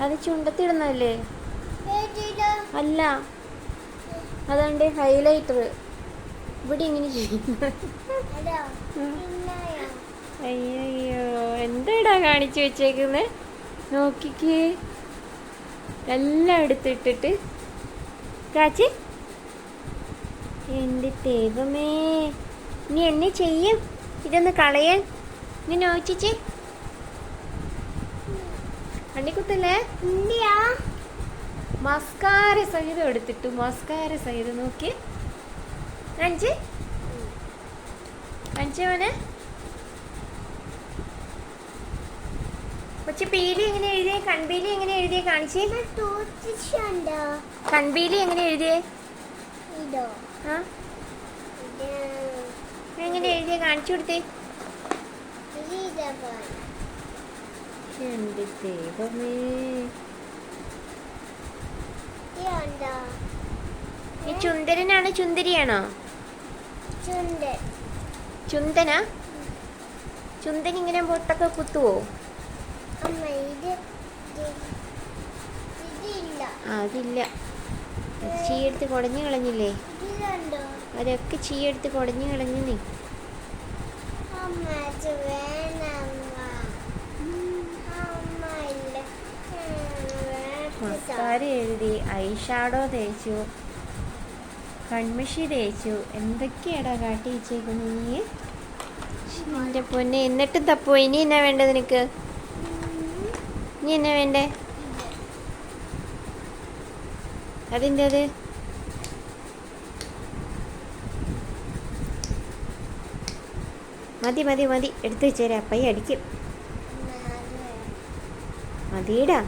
അത് ചുണ്ടത്തിടുന്നല്ലേ? അല്ല. അതാണ്ട് ഹൈലൈറ്റർ ഇവിടെ ഇങ്ങനെ. അയ്യോ എന്താടാ കാണിച്ചു വെച്ചേക്കുന്നത് നോക്കിക്കേ. എല്ലാം എടുത്തിട്ടിട്ട്. കാച്ചി. എന്റെ ദൈവമേ. നീ എന്നെ ചെയ്യും. ഇതൊന്ന് കളയാൻ. നീ നോച്ചിച്ചേ അണ്ടിക്കുത്തല്ലേ ഇന്ത്യ? മസ്കാര സഹിതം എടുത്തിട്ടു. മസ്കാര സഹിതം നോക്കി. കാണിച്ച് കാണിച്ചേ മോനെ. കൊച്ചു പീലി എങ്ങനെ എഴുതിയേ? കൺപീലി എങ്ങനെ എഴുതിയേ? കാണിച്ചേ? കൺപീലി എങ്ങനെ എഴുതിയേ? എങ്ങനെ എഴുതിയേ? കാണിച്ചു കൊടുത്തേ. എന്റെ ദൈവമേ? ഈ ചുന്ദരനാണ് ചുന്ദരിയാണോ ചുണ്ട്. ചുന്തന? ചുന്തൻ ഇങ്ങനെ പൊട്ടൊക്കെ കുത്തുവോ? അതില്ല. ചീയെടുത്ത് കുടഞ്ഞു കളഞ്ഞില്ലേ? അതൊക്കെ ചീയെടുത്ത് കുടഞ്ഞു കളഞ്ഞു നീ. മസ്കാര എഴുതി ഐ ഷാഡോ തേച്ചു. കൺമിഷി തേച്ചു. എന്തൊക്കെയാടാ കാട്ടി വെച്ചേക്കുന്നു നീ? എന്റെ പൊന്നെ എന്നിട്ടും തപ്പോ ഇനി എന്നാ വേണ്ടത് നിനക്ക്? ഇനി എന്നാ വേണ്ടേ? അതിന്റെ അത് മതി മതി മതി. എടുത്തു വെച്ചേരാ. പയ്യ അടിക്കും മതിയിടാ.